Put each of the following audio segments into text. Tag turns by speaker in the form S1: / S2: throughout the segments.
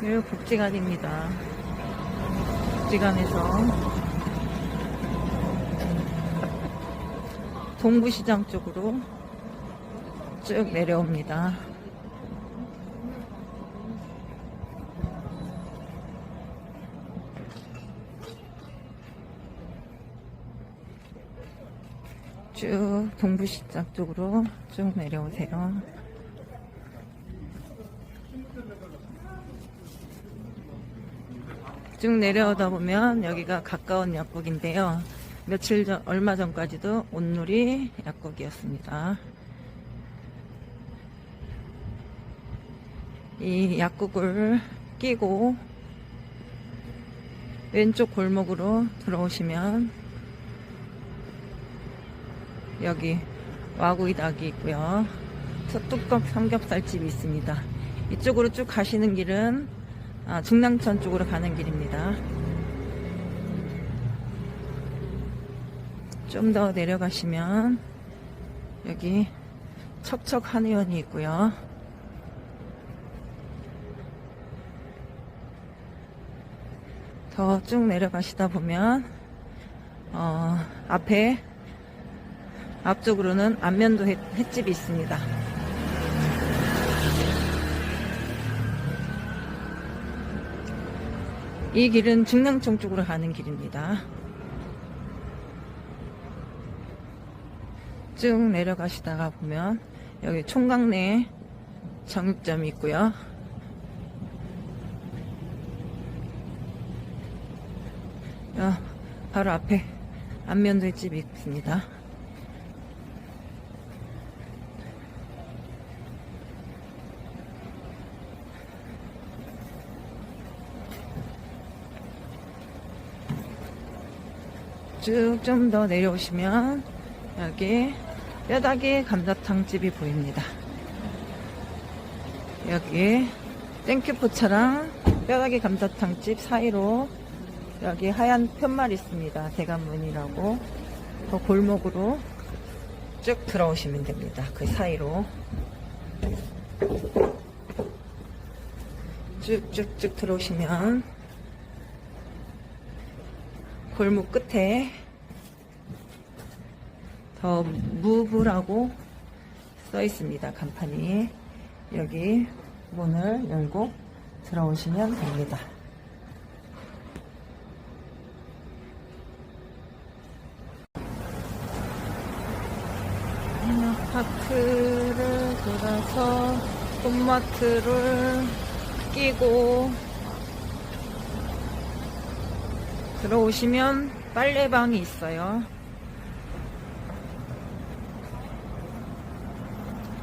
S1: 쭉 국지관입니다. 국지관에서 동부시장 쪽으로 쭉 내려옵니다. 쭉 동부시장 쪽으로 쭉 내려오세요. 쭉 내려오다 보면 여기가 가까운 약국인데요. 며칠 전, 얼마 전까지도 온누리 약국이었습니다. 이 약국을 끼고 왼쪽 골목으로 들어오시면 여기 와구이 닭이 있고요. 뚜껑 삼겹살집이 있습니다. 이쪽으로 쭉 가시는 길은 아, 중랑천 쪽으로 가는 길입니다. 좀 더 내려가시면 여기 척척 한의원이 있고요. 더 쭉 내려가시다 보면 어, 앞에 앞쪽으로는 안면도 횟, 횟집이 있습니다. 이 길은 중랑천 쪽으로 가는 길입니다. 쭉 내려가시다가 보면 여기 총각내 정육점이 있고요. 어, 바로 앞에 안면도 집이 있습니다. 쭉 좀 더 내려오시면 여기 뼈다귀 감자탕 집이 보입니다. 여기 땡큐포차랑 뼈다귀 감자탕 집 사이로 여기 하얀 편말 있습니다. 대관문이라고 그 골목으로 쭉 들어오시면 됩니다. 그 사이로 쭉쭉쭉 들어오시면 골목 끝에 더 무브라고 써 있습니다. 간판이 여기 문을 열고 들어오시면 됩니다. 아파트를 돌아서 홈마트를 끼고 들어오시면 빨래방이 있어요.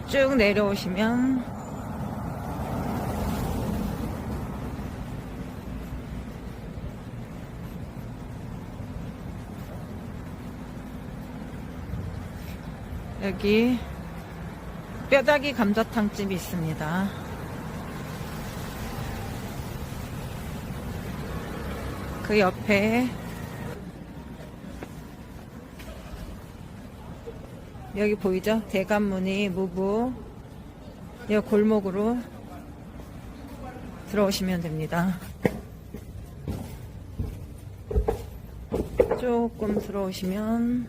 S1: 쭉 내려오시면 여기 뼈다귀 감자탕집이 있습니다. 그 옆에 여기 보이죠? 대관문이 무부 이 골목으로 들어오시면 됩니다. 조금 들어오시면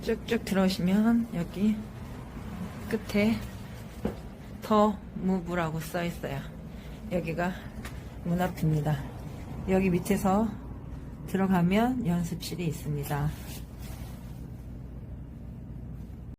S1: 쭉쭉 들어오시면 여기 끝에 더 무브라고 써 있어요. 여기가 문 앞입니다. 여기 밑에서 들어가면 연습실이 있습니다.